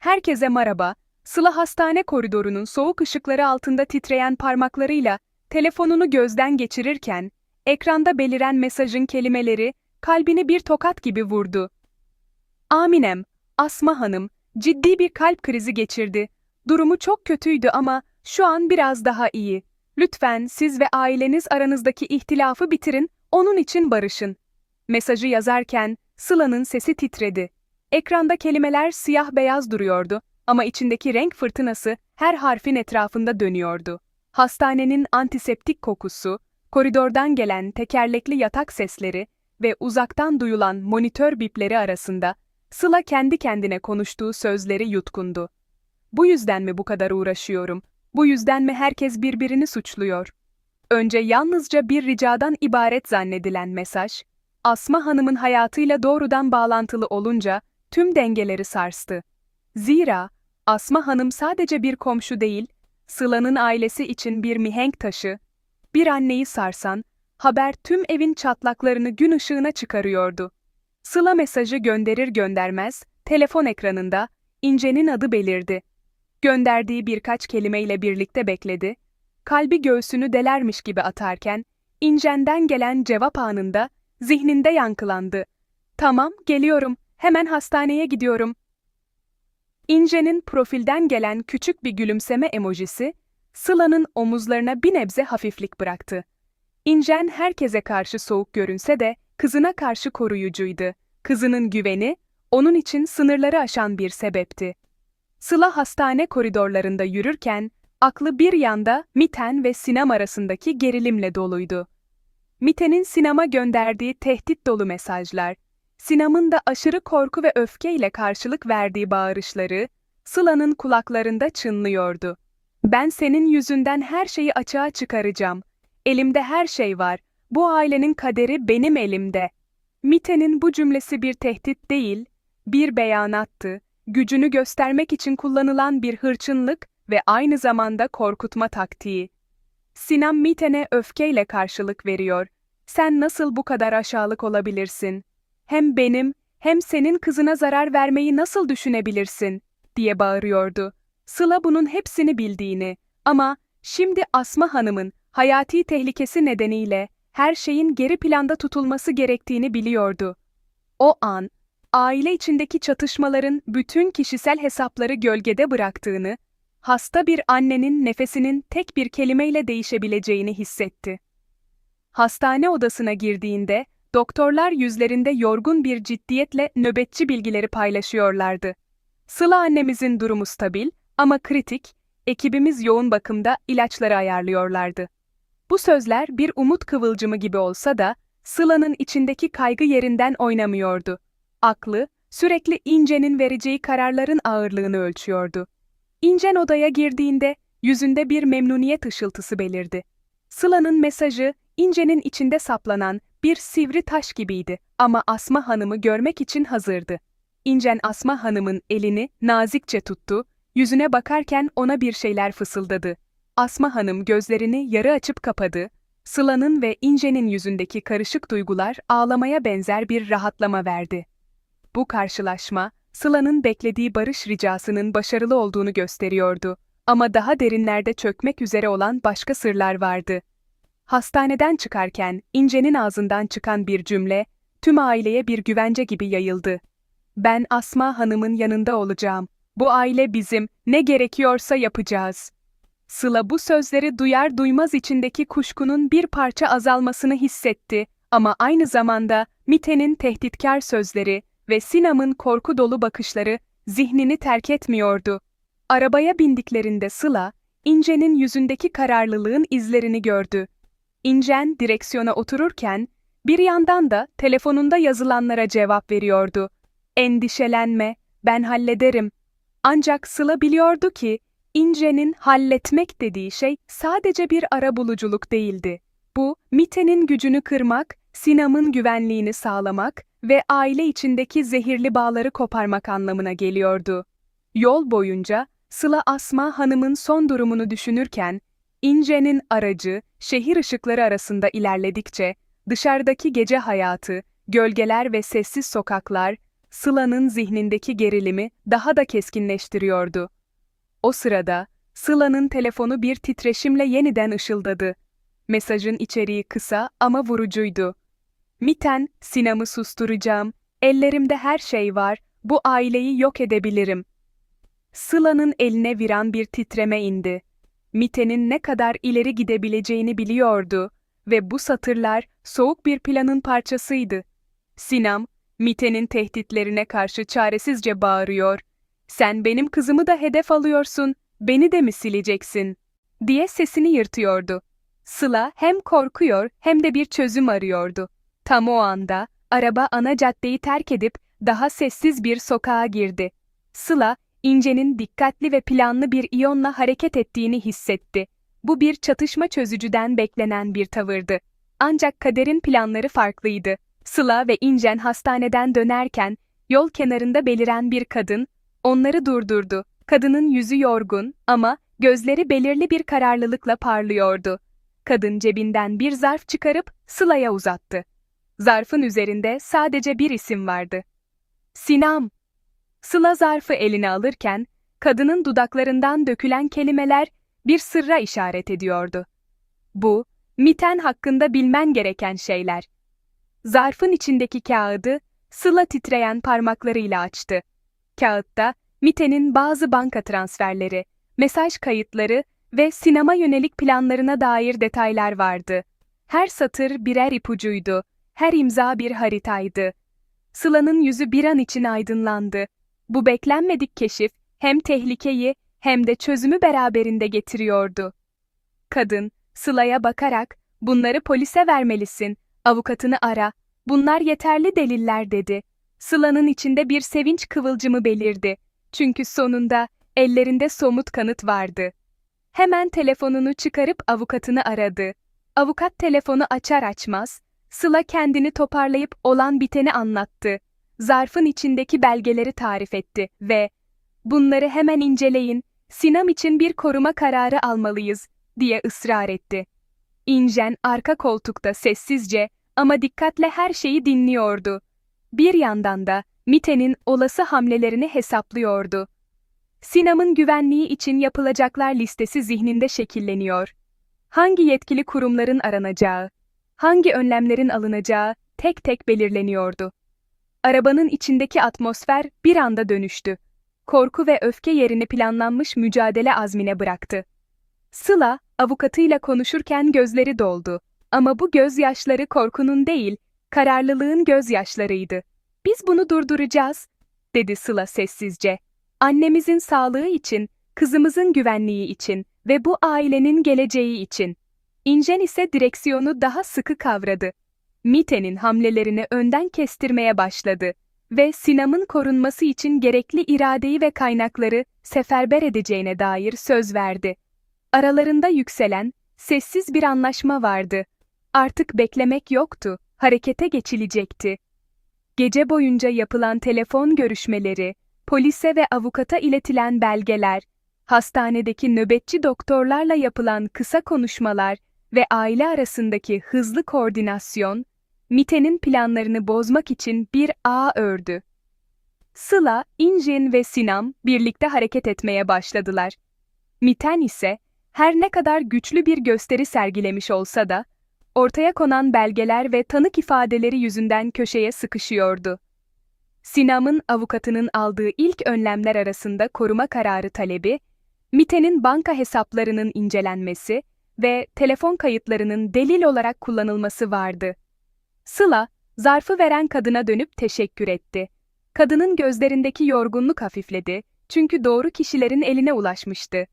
Herkese merhaba. Sıla hastane koridorunun soğuk ışıkları altında titreyen parmaklarıyla telefonunu gözden geçirirken, ekranda beliren mesajın kelimeleri kalbini bir tokat gibi vurdu. Aminem, Asma Hanım, ciddi bir kalp krizi geçirdi. Durumu çok kötüydü ama şu an biraz daha iyi. Lütfen siz ve aileniz aranızdaki ihtilafı bitirin, onun için barışın. Mesajı yazarken Sıla'nın sesi titredi. Ekranda kelimeler siyah beyaz duruyordu ama içindeki renk fırtınası her harfin etrafında dönüyordu. Hastanenin antiseptik kokusu, koridordan gelen tekerlekli yatak sesleri ve uzaktan duyulan monitör bipleri arasında Sıla kendi kendine konuştuğu sözleri yutkundu. Bu yüzden mi bu kadar uğraşıyorum? Bu yüzden mi herkes birbirini suçluyor? Önce yalnızca bir ricadan ibaret zannedilen mesaj, Asma Hanım'ın hayatıyla doğrudan bağlantılı olunca tüm dengeleri sarstı. Zira Asma Hanım sadece bir komşu değil, Sıla'nın ailesi için bir mihenk taşı, bir anneyi sarsan, haber tüm evin çatlaklarını gün ışığına çıkarıyordu. Sıla mesajı gönderir göndermez, telefon ekranında İnce'nin adı belirdi. Gönderdiği birkaç kelimeyle birlikte bekledi. Kalbi göğsünü delermiş gibi atarken, İncen'den gelen cevap anında zihninde yankılandı. Tamam, geliyorum. Hemen hastaneye gidiyorum. İnce'nin profilden gelen küçük bir gülümseme emojisi, Sıla'nın omuzlarına bir nebze hafiflik bıraktı. İncen herkese karşı soğuk görünse de kızına karşı koruyucuydu. Kızının güveni, onun için sınırları aşan bir sebepti. Sıla hastane koridorlarında yürürken, aklı bir yanda Miten ve Sinem arasındaki gerilimle doluydu. Miten'in Sinam'a gönderdiği tehdit dolu mesajlar, Sinam'ın da aşırı korku ve öfkeyle karşılık verdiği bağırışları, Sıla'nın kulaklarında çınlıyordu. Ben senin yüzünden her şeyi açığa çıkaracağım. Elimde her şey var. Bu ailenin kaderi benim elimde. Mite'nin bu cümlesi bir tehdit değil, bir beyanattı. Gücünü göstermek için kullanılan bir hırçınlık ve aynı zamanda korkutma taktiği. Sinam Miten'e öfkeyle karşılık veriyor. Sen nasıl bu kadar aşağılık olabilirsin? Hem benim, hem senin kızına zarar vermeyi nasıl düşünebilirsin? diye bağırıyordu. Sıla bunun hepsini bildiğini ama şimdi Asma Hanım'ın hayati tehlikesi nedeniyle her şeyin geri planda tutulması gerektiğini biliyordu. O an, aile içindeki çatışmaların bütün kişisel hesapları gölgede bıraktığını, hasta bir annenin nefesinin tek bir kelimeyle değişebileceğini hissetti. Hastane odasına girdiğinde, doktorlar yüzlerinde yorgun bir ciddiyetle nöbetçi bilgileri paylaşıyorlardı. Sıla annemizin durumu stabil ama kritik, ekibimiz yoğun bakımda ilaçları ayarlıyorlardı. Bu sözler bir umut kıvılcımı gibi olsa da, Sıla'nın içindeki kaygı yerinden oynamıyordu. Aklı, sürekli İnce'nin vereceği kararların ağırlığını ölçüyordu. İncen odaya girdiğinde, yüzünde bir memnuniyet ışıltısı belirdi. Sıla'nın mesajı, İnce'nin içinde saplanan bir sivri taş gibiydi ama Asma Hanım'ı görmek için hazırdı. İncen Asma Hanım'ın elini nazikçe tuttu, yüzüne bakarken ona bir şeyler fısıldadı. Asma Hanım gözlerini yarı açıp kapadı, Sıla'nın ve İnce'nin yüzündeki karışık duygular ağlamaya benzer bir rahatlama verdi. Bu karşılaşma, Sıla'nın beklediği barış ricasının başarılı olduğunu gösteriyordu. Ama daha derinlerde çökmek üzere olan başka sırlar vardı. Hastaneden çıkarken İnce'nin ağzından çıkan bir cümle, tüm aileye bir güvence gibi yayıldı. Ben Asma Hanım'ın yanında olacağım. Bu aile bizim, ne gerekiyorsa yapacağız. Sıla bu sözleri duyar duymaz içindeki kuşkunun bir parça azalmasını hissetti ama aynı zamanda Mite'nin tehditkar sözleri ve Sinam'ın korku dolu bakışları zihnini terk etmiyordu. Arabaya bindiklerinde Sıla, İnce'nin yüzündeki kararlılığın izlerini gördü. İncen direksiyona otururken, bir yandan da telefonunda yazılanlara cevap veriyordu. Endişelenme, ben hallederim. Ancak Sıla biliyordu ki, İnce'nin halletmek dediği şey sadece bir ara buluculuk değildi. Bu, Mite'nin gücünü kırmak, Sinam'ın güvenliğini sağlamak ve aile içindeki zehirli bağları koparmak anlamına geliyordu. Yol boyunca, Sıla Asma Hanım'ın son durumunu düşünürken, İnce'nin aracı, şehir ışıkları arasında ilerledikçe, dışarıdaki gece hayatı, gölgeler ve sessiz sokaklar, Sıla'nın zihnindeki gerilimi daha da keskinleştiriyordu. O sırada, Sıla'nın telefonu bir titreşimle yeniden ışıldadı. Mesajın içeriği kısa ama vurucuydu. Miten, Sinam'ı susturacağım, ellerimde her şey var, bu aileyi yok edebilirim. Sıla'nın eline viran bir titreme indi. Mite'nin ne kadar ileri gidebileceğini biliyordu ve bu satırlar soğuk bir planın parçasıydı. Sinam, Mite'nin tehditlerine karşı çaresizce bağırıyor. Sen benim kızımı da hedef alıyorsun, beni de mi sileceksin? diye sesini yırtıyordu. Sıla hem korkuyor hem de bir çözüm arıyordu. Tam o anda, araba ana caddeyi terk edip daha sessiz bir sokağa girdi. Sıla, İnce'nin dikkatli ve planlı bir iyonla hareket ettiğini hissetti. Bu bir çatışma çözücüden beklenen bir tavırdı. Ancak kaderin planları farklıydı. Sıla ve İncen hastaneden dönerken, yol kenarında beliren bir kadın, onları durdurdu. Kadının yüzü yorgun ama gözleri belirli bir kararlılıkla parlıyordu. Kadın cebinden bir zarf çıkarıp Sıla'ya uzattı. Zarfın üzerinde sadece bir isim vardı. Sinam. Sıla zarfı eline alırken, kadının dudaklarından dökülen kelimeler bir sırra işaret ediyordu. Bu, Miten hakkında bilmen gereken şeyler. Zarfın içindeki kağıdı, Sıla titreyen parmaklarıyla açtı. Kağıtta, Miten'in bazı banka transferleri, mesaj kayıtları ve sinema yönelik planlarına dair detaylar vardı. Her satır birer ipucuydu, her imza bir haritaydı. Sıla'nın yüzü bir an için aydınlandı. Bu beklenmedik keşif hem tehlikeyi hem de çözümü beraberinde getiriyordu. Kadın, Sıla'ya bakarak, bunları polise vermelisin, avukatını ara, bunlar yeterli deliller dedi. Sıla'nın içinde bir sevinç kıvılcımı belirdi. Çünkü sonunda ellerinde somut kanıt vardı. Hemen telefonunu çıkarıp avukatını aradı. Avukat telefonu açar açmaz, Sıla kendini toparlayıp olan biteni anlattı. Zarfın içindeki belgeleri tarif etti ve "Bunları hemen inceleyin, Sinam için bir koruma kararı almalıyız." diye ısrar etti. İnjen arka koltukta sessizce ama dikkatle her şeyi dinliyordu. Bir yandan da Mite'nin olası hamlelerini hesaplıyordu. Sinam'ın güvenliği için yapılacaklar listesi zihninde şekilleniyor. Hangi yetkili kurumların aranacağı, hangi önlemlerin alınacağı tek tek belirleniyordu. Arabanın içindeki atmosfer bir anda dönüştü. Korku ve öfke yerini planlanmış mücadele azmine bıraktı. Sıla, avukatıyla konuşurken gözleri doldu. Ama bu gözyaşları korkunun değil, kararlılığın gözyaşlarıydı. Biz bunu durduracağız, dedi Sıla sessizce. Annemizin sağlığı için, kızımızın güvenliği için ve bu ailenin geleceği için. İncen ise direksiyonu daha sıkı kavradı. Mite'nin hamlelerini önden kestirmeye başladı ve Sinam'ın korunması için gerekli iradeyi ve kaynakları seferber edeceğine dair söz verdi. Aralarında yükselen, sessiz bir anlaşma vardı. Artık beklemek yoktu, harekete geçilecekti. Gece boyunca yapılan telefon görüşmeleri, polise ve avukata iletilen belgeler, hastanedeki nöbetçi doktorlarla yapılan kısa konuşmalar ve aile arasındaki hızlı koordinasyon, Mite'nin planlarını bozmak için bir ağ ördü. Sıla, Injin ve Sinam birlikte hareket etmeye başladılar. Miten ise, her ne kadar güçlü bir gösteri sergilemiş olsa da, ortaya konan belgeler ve tanık ifadeleri yüzünden köşeye sıkışıyordu. Sinam'ın avukatının aldığı ilk önlemler arasında koruma kararı talebi, Mite'nin banka hesaplarının incelenmesi ve telefon kayıtlarının delil olarak kullanılması vardı. Sıla, zarfı veren kadına dönüp teşekkür etti. Kadının gözlerindeki yorgunluk hafifledi çünkü doğru kişilerin eline ulaşmıştı.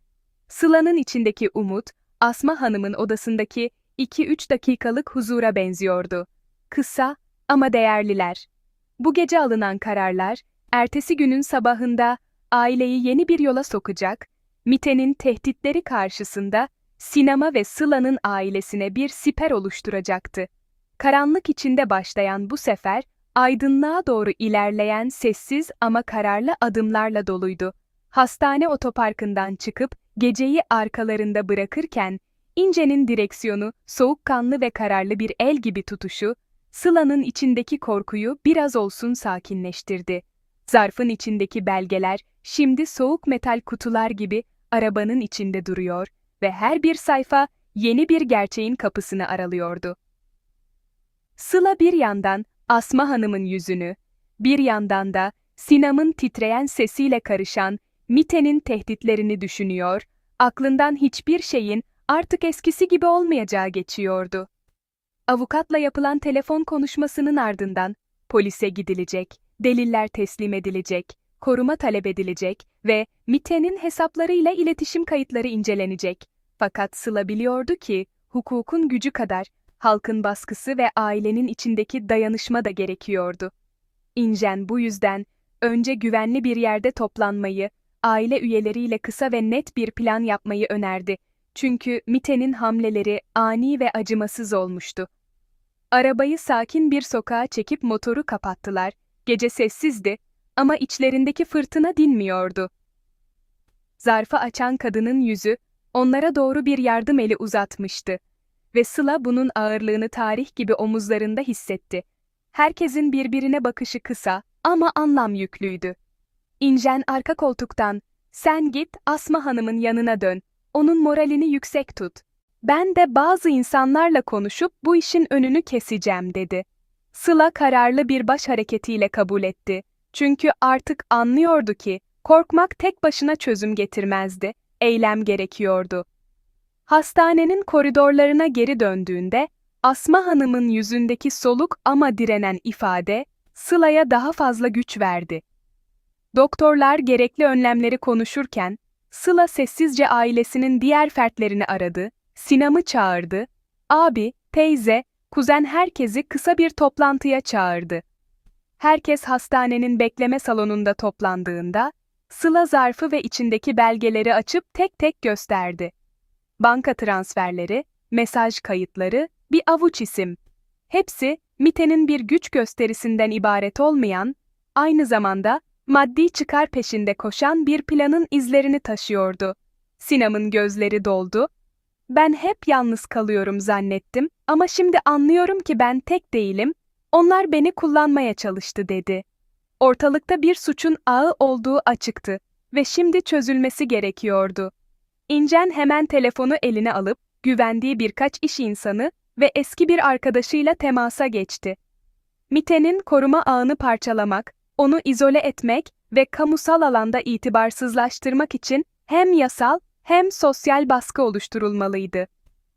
Sıla'nın içindeki umut, Asma Hanım'ın odasındaki 2-3 dakikalık huzura benziyordu. Kısa ama değerliler. Bu gece alınan kararlar, ertesi günün sabahında aileyi yeni bir yola sokacak, Mite'nin tehditleri karşısında Sinema ve Sıla'nın ailesine bir siper oluşturacaktı. Karanlık içinde başlayan bu sefer, aydınlığa doğru ilerleyen sessiz ama kararlı adımlarla doluydu. Hastane otoparkından çıkıp geceyi arkalarında bırakırken, İnce'nin direksiyonu soğukkanlı ve kararlı bir el gibi tutuşu, Sıla'nın içindeki korkuyu biraz olsun sakinleştirdi. Zarfın içindeki belgeler şimdi soğuk metal kutular gibi arabanın içinde duruyor ve her bir sayfa yeni bir gerçeğin kapısını aralıyordu. Sıla bir yandan Asma Hanım'ın yüzünü, bir yandan da Sinam'ın titreyen sesiyle karışan Mite'nin tehditlerini düşünüyor, aklından hiçbir şeyin artık eskisi gibi olmayacağı geçiyordu. Avukatla yapılan telefon konuşmasının ardından polise gidilecek, deliller teslim edilecek, koruma talep edilecek ve Mite'nin hesaplarıyla iletişim kayıtları incelenecek. Fakat Sıla biliyordu ki, hukukun gücü kadar halkın baskısı ve ailenin içindeki dayanışma da gerekiyordu. İnjen bu yüzden önce güvenli bir yerde toplanmayı, aile üyeleriyle kısa ve net bir plan yapmayı önerdi. Çünkü Mite'nin hamleleri ani ve acımasız olmuştu. Arabayı sakin bir sokağa çekip motoru kapattılar. Gece sessizdi ama içlerindeki fırtına dinmiyordu. Zarfı açan kadının yüzü onlara doğru bir yardım eli uzatmıştı ve Sıla bunun ağırlığını tarih gibi omuzlarında hissetti. Herkesin birbirine bakışı kısa ama anlam yüklüydü. İnjen arka koltuktan, sen git Asma Hanım'ın yanına dön, onun moralini yüksek tut. Ben de bazı insanlarla konuşup bu işin önünü keseceğim dedi. Sıla kararlı bir baş hareketiyle kabul etti. Çünkü artık anlıyordu ki korkmak tek başına çözüm getirmezdi, eylem gerekiyordu. Hastanenin koridorlarına geri döndüğünde Asma Hanım'ın yüzündeki soluk ama direnen ifade Sıla'ya daha fazla güç verdi. Doktorlar gerekli önlemleri konuşurken Sıla sessizce ailesinin diğer fertlerini aradı, Sinam'ı çağırdı, abi, teyze, kuzen herkesi kısa bir toplantıya çağırdı. Herkes hastanenin bekleme salonunda toplandığında, Sıla zarfı ve içindeki belgeleri açıp tek tek gösterdi. Banka transferleri, mesaj kayıtları, bir avuç isim. Hepsi, Mite'nin bir güç gösterisinden ibaret olmayan, aynı zamanda maddi çıkar peşinde koşan bir planın izlerini taşıyordu. Sinam'ın gözleri doldu. Ben hep yalnız kalıyorum zannettim ama şimdi anlıyorum ki ben tek değilim, onlar beni kullanmaya çalıştı dedi. Ortalıkta bir suçun ağı olduğu açıktı ve şimdi çözülmesi gerekiyordu. İncen hemen telefonu eline alıp, güvendiği birkaç iş insanı ve eski bir arkadaşıyla temasa geçti. Mite'nin koruma ağını parçalamak, onu izole etmek ve kamusal alanda itibarsızlaştırmak için hem yasal hem sosyal baskı oluşturulmalıydı.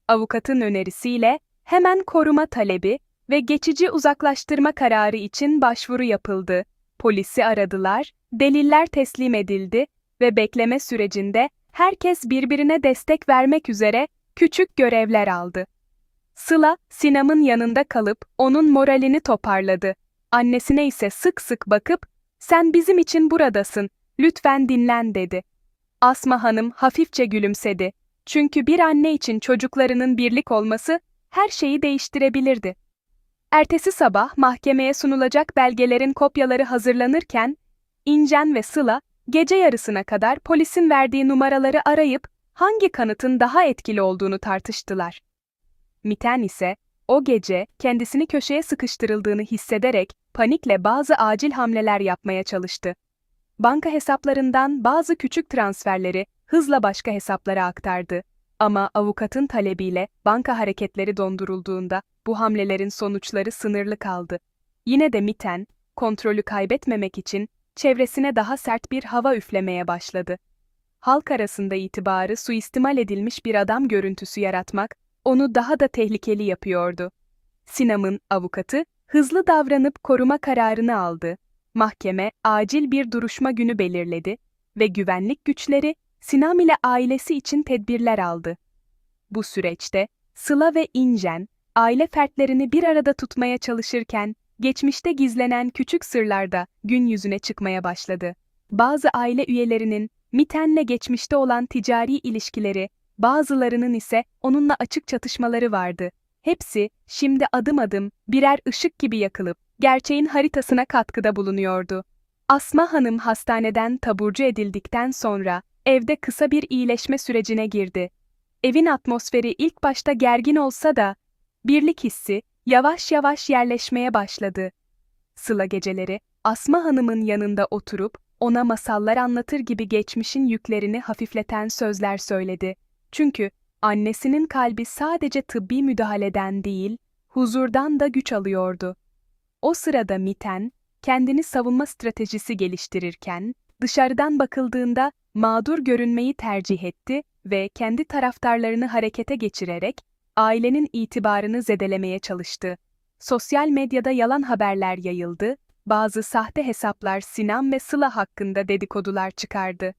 Avukatın önerisiyle hemen koruma talebi ve geçici uzaklaştırma kararı için başvuru yapıldı. Polisi aradılar, deliller teslim edildi ve bekleme sürecinde herkes birbirine destek vermek üzere küçük görevler aldı. Sıla, Sinam'ın yanında kalıp onun moralini toparladı. Annesine ise sık sık bakıp, sen bizim için buradasın, lütfen dinlen dedi. Asma Hanım hafifçe gülümsedi. Çünkü bir anne için çocuklarının birlik olması her şeyi değiştirebilirdi. Ertesi sabah mahkemeye sunulacak belgelerin kopyaları hazırlanırken, İncen ve Sıla gece yarısına kadar polisin verdiği numaraları arayıp hangi kanıtın daha etkili olduğunu tartıştılar. Miten ise o gece kendisini köşeye sıkıştırıldığını hissederek panikle bazı acil hamleler yapmaya çalıştı. Banka hesaplarından bazı küçük transferleri hızla başka hesaplara aktardı. Ama avukatın talebiyle banka hareketleri dondurulduğunda bu hamlelerin sonuçları sınırlı kaldı. Yine de Miten, kontrolü kaybetmemek için çevresine daha sert bir hava üflemeye başladı. Halk arasında itibarı suistimal edilmiş bir adam görüntüsü yaratmak, onu daha da tehlikeli yapıyordu. Sinam'ın avukatı, hızlı davranıp koruma kararını aldı. Mahkeme, acil bir duruşma günü belirledi ve güvenlik güçleri, Sinam ile ailesi için tedbirler aldı. Bu süreçte, Sıla ve İncen, aile fertlerini bir arada tutmaya çalışırken, geçmişte gizlenen küçük sırlar da gün yüzüne çıkmaya başladı. Bazı aile üyelerinin Miten'le geçmişte olan ticari ilişkileri, bazılarının ise onunla açık çatışmaları vardı. Hepsi şimdi adım adım birer ışık gibi yakılıp gerçeğin haritasına katkıda bulunuyordu. Asma Hanım hastaneden taburcu edildikten sonra evde kısa bir iyileşme sürecine girdi. Evin atmosferi ilk başta gergin olsa da birlik hissi yavaş yavaş yerleşmeye başladı. Sıla geceleri Asma Hanım'ın yanında oturup ona masallar anlatır gibi geçmişin yüklerini hafifleten sözler söyledi. Çünkü annesinin kalbi sadece tıbbi müdahaleden değil, huzurdan da güç alıyordu. O sırada Miten, kendini savunma stratejisi geliştirirken, dışarıdan bakıldığında mağdur görünmeyi tercih etti ve kendi taraftarlarını harekete geçirerek ailenin itibarını zedelemeye çalıştı. Sosyal medyada yalan haberler yayıldı, bazı sahte hesaplar Sinan ve Sıla hakkında dedikodular çıkardı.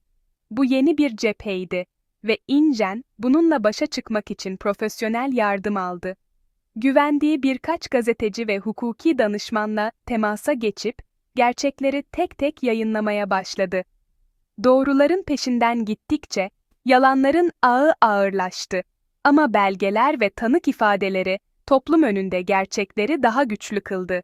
Bu yeni bir cepheydi ve İncen bununla başa çıkmak için profesyonel yardım aldı. Güvendiği birkaç gazeteci ve hukuki danışmanla temasa geçip gerçekleri tek tek yayınlamaya başladı. Doğruların peşinden gittikçe yalanların ağı ağırlaştı. Ama belgeler ve tanık ifadeleri toplum önünde gerçekleri daha güçlü kıldı.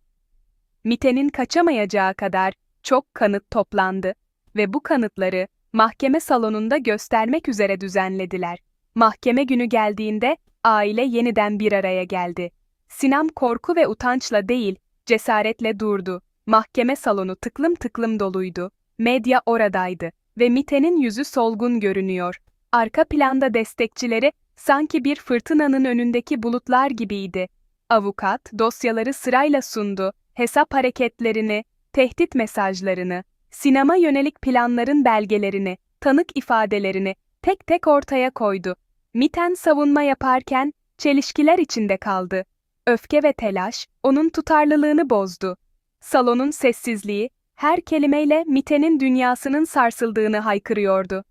Mite'nin kaçamayacağı kadar çok kanıt toplandı ve bu kanıtları mahkeme salonunda göstermek üzere düzenlediler. Mahkeme günü geldiğinde aile yeniden bir araya geldi. Sinem korku ve utançla değil, cesaretle durdu. Mahkeme salonu tıklım tıklım doluydu. Medya oradaydı ve Mite'nin yüzü solgun görünüyor. Arka planda destekçileri sanki bir fırtınanın önündeki bulutlar gibiydi. Avukat dosyaları sırayla sundu, hesap hareketlerini, tehdit mesajlarını, sinema yönelik planların belgelerini, tanık ifadelerini tek tek ortaya koydu. Miten savunma yaparken çelişkiler içinde kaldı. Öfke ve telaş onun tutarlılığını bozdu. Salonun sessizliği her kelimeyle Mite'nin dünyasının sarsıldığını haykırıyordu.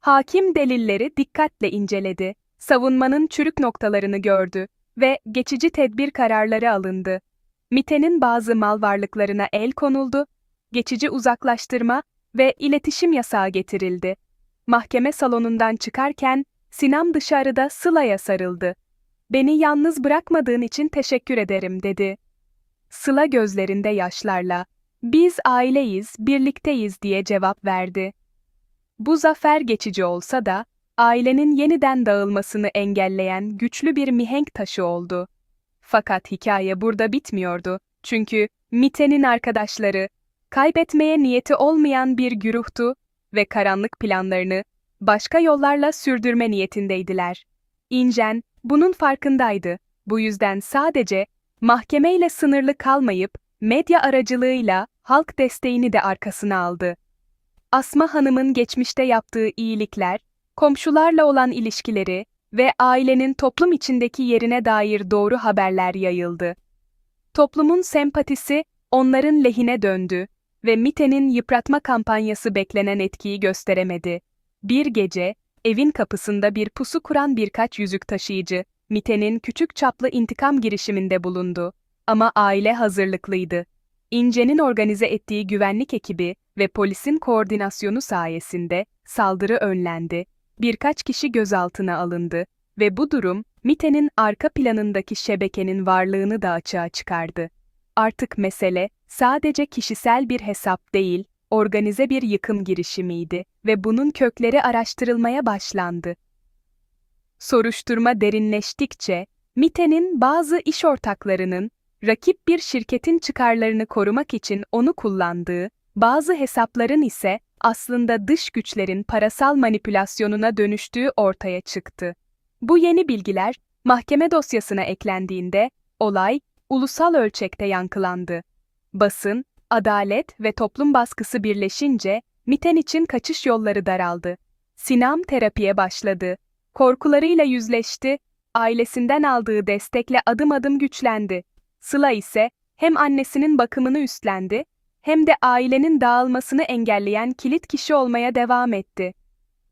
Hakim delilleri dikkatle inceledi, savunmanın çürük noktalarını gördü ve geçici tedbir kararları alındı. Mite'nin bazı mal varlıklarına el konuldu, geçici uzaklaştırma ve iletişim yasağı getirildi. Mahkeme salonundan çıkarken Sinem dışarıda Sıla'ya sarıldı. Beni yalnız bırakmadığın için teşekkür ederim dedi. Sıla gözlerinde yaşlarla, biz aileyiz, birlikteyiz diye cevap verdi. Bu zafer geçici olsa da, ailenin yeniden dağılmasını engelleyen güçlü bir mihenk taşı oldu. Fakat hikaye burada bitmiyordu. Çünkü Mite'nin arkadaşları, kaybetmeye niyeti olmayan bir güruhtu ve karanlık planlarını başka yollarla sürdürme niyetindeydiler. İnjen, bunun farkındaydı. Bu yüzden sadece mahkemeyle sınırlı kalmayıp medya aracılığıyla halk desteğini de arkasına aldı. Asma Hanım'ın geçmişte yaptığı iyilikler, komşularla olan ilişkileri ve ailenin toplum içindeki yerine dair doğru haberler yayıldı. Toplumun sempatisi onların lehine döndü ve Mite'nin yıpratma kampanyası beklenen etkiyi gösteremedi. Bir gece, evin kapısında bir pusu kuran birkaç yüzük taşıyıcı, Mite'nin küçük çaplı intikam girişiminde bulundu. Ama aile hazırlıklıydı. İnce'nin organize ettiği güvenlik ekibi ve polisin koordinasyonu sayesinde saldırı önlendi. Birkaç kişi gözaltına alındı ve bu durum Mite'nin arka planındaki şebekenin varlığını da açığa çıkardı. Artık mesele sadece kişisel bir hesap değil, organize bir yıkım girişimiydi ve bunun kökleri araştırılmaya başlandı. Soruşturma derinleştikçe, Mite'nin bazı iş ortaklarının, rakip bir şirketin çıkarlarını korumak için onu kullandığı, bazı hesapların ise aslında dış güçlerin parasal manipülasyonuna dönüştüğü ortaya çıktı. Bu yeni bilgiler, mahkeme dosyasına eklendiğinde, olay, ulusal ölçekte yankılandı. Basın, adalet ve toplum baskısı birleşince, Miten için kaçış yolları daraldı. Sinam terapiye başladı. Korkularıyla yüzleşti, ailesinden aldığı destekle adım adım güçlendi. Sıla ise hem annesinin bakımını üstlendi, hem de ailenin dağılmasını engelleyen kilit kişi olmaya devam etti.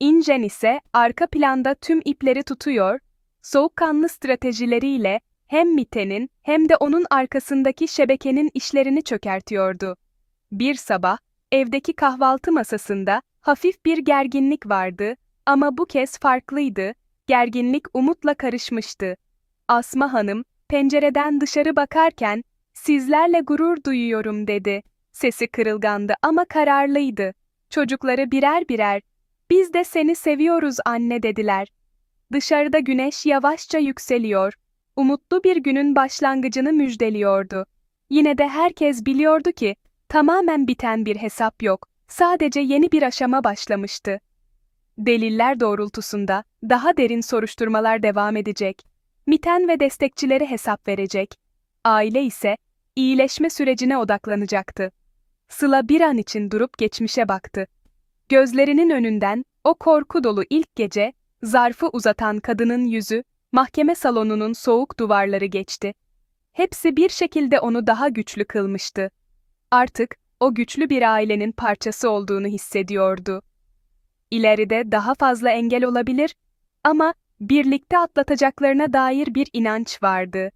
İncen ise arka planda tüm ipleri tutuyor, soğukkanlı stratejileriyle hem Mite'nin hem de onun arkasındaki şebekenin işlerini çökertiyordu. Bir sabah, evdeki kahvaltı masasında hafif bir gerginlik vardı ama bu kez farklıydı, gerginlik umutla karışmıştı. Asma Hanım, pencereden dışarı bakarken, sizlerle gurur duyuyorum dedi. Sesi kırılgandı ama kararlıydı. Çocukları birer birer, biz de seni seviyoruz anne dediler. Dışarıda güneş yavaşça yükseliyor. umutlu bir günün başlangıcını müjdeliyordu. Yine de herkes biliyordu ki, tamamen biten bir hesap yok, sadece yeni bir aşama başlamıştı. Deliller doğrultusunda daha derin soruşturmalar devam edecek. Miten ve destekçileri hesap verecek. Aile ise iyileşme sürecine odaklanacaktı. Sıla bir an için durup geçmişe baktı. Gözlerinin önünden o korku dolu ilk gece, zarfı uzatan kadının yüzü, mahkeme salonunun soğuk duvarları geçti. Hepsi bir şekilde onu daha güçlü kılmıştı. Artık o güçlü bir ailenin parçası olduğunu hissediyordu. İleride daha fazla engel olabilir ama birlikte atlatacaklarına dair bir inanç vardı.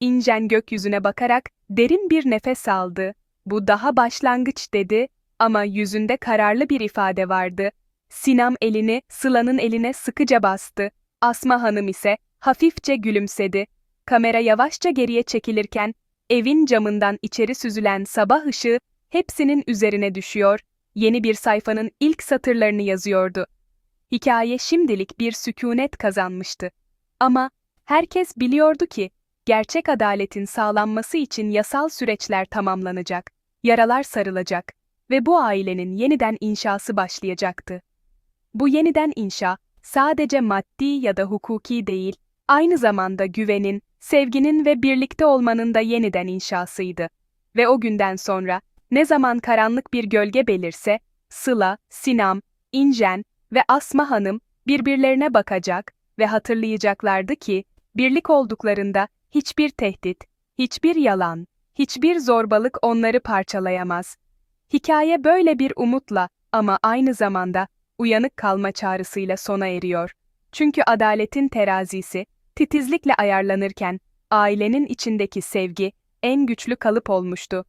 İncen gökyüzüne bakarak derin bir nefes aldı. Bu daha başlangıç dedi ama yüzünde kararlı bir ifade vardı. Sinam elini Sıla'nın eline sıkıca bastı. Asma Hanım ise hafifçe gülümsedi. Kamera yavaşça geriye çekilirken evin camından içeri süzülen sabah ışığı hepsinin üzerine düşüyor, yeni bir sayfanın ilk satırlarını yazıyordu. Hikaye şimdilik bir sükunet kazanmıştı. Ama herkes biliyordu ki gerçek adaletin sağlanması için yasal süreçler tamamlanacak, yaralar sarılacak ve bu ailenin yeniden inşası başlayacaktı. Bu yeniden inşa sadece maddi ya da hukuki değil, aynı zamanda güvenin, sevginin ve birlikte olmanın da yeniden inşasıydı. Ve o günden sonra ne zaman karanlık bir gölge belirse, Sıla, Sinam, İncen ve Asma Hanım birbirlerine bakacak ve hatırlayacaklardı ki, birlik olduklarında hiçbir tehdit, hiçbir yalan, hiçbir zorbalık onları parçalayamaz. Hikaye böyle bir umutla ama aynı zamanda uyanık kalma çağrısıyla sona eriyor. Çünkü adaletin terazisi titizlikle ayarlanırken ailenin içindeki sevgi en güçlü kalıp olmuştu.